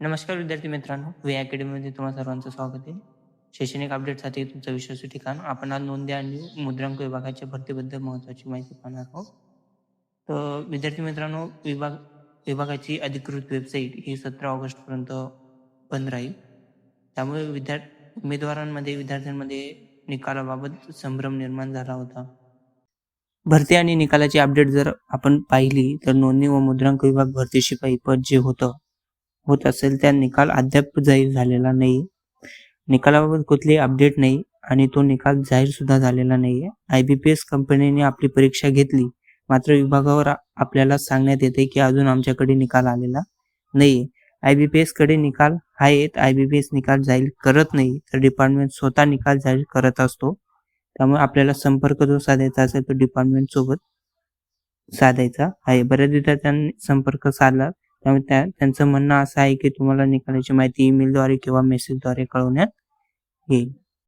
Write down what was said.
नमस्कार विद्यार्थी मित्रांनो वी अकॅडमीमध्ये तुम्हा सर्वांचं स्वागत आहे. शैक्षणिक अपडेटसाठी तुमचं विश्वासू ठिकाण. आपण आज नोंदी आणि मुद्रांक विभागाच्या भरतीबद्दल महत्त्वाची माहिती पाहणार आहोत. तर विद्यार्थी मित्रांनो विभाग विभागाची अधिकृत वेबसाईट ही सतरा ऑगस्टपर्यंत बंद राहील. त्यामुळे विद्यार्थी उमेदवारांमध्ये विद्यार्थ्यांमध्ये निकालाबाबत संभ्रम निर्माण झाला होता. भरती आणि निकालाची अपडेट जर आपण पाहिली तर नोंदणी व मुद्रांक विभाग भरती शिपाई पद जे होतं होत असेल त्या निकाल अद्याप जाहीर झालेला नाही निकालाबाबत कुठली अपडेट नाही आणि तो निकाल जाहीर सुद्धा झालेला नाहीये. आय बी पी एस कंपनीने आपली परीक्षा घेतली. मात्र विभागावर आपल्याला सांगण्यात येते की अजून आमच्याकडे निकाल आलेला नाहीये. आय बी पी एसकडे निकाल आहेत. आय बी पी एस निकाल जाहीर करत नाही. तर डिपार्टमेंट स्वतः निकाल जाहीर करत असतो. त्यामुळे आपल्याला संपर्क जो साधायचा असेल तो डिपार्टमेंट सोबत साधायचा आहे. बऱ्याच विद्यार्थ्यांनी संपर्क साधला त्यामुळे त्या त्यांचं म्हणणं असं आहे की तुम्हाला निकालाची माहिती ईमेलद्वारे किंवा मेसेजद्वारे कळवण्यात येईल.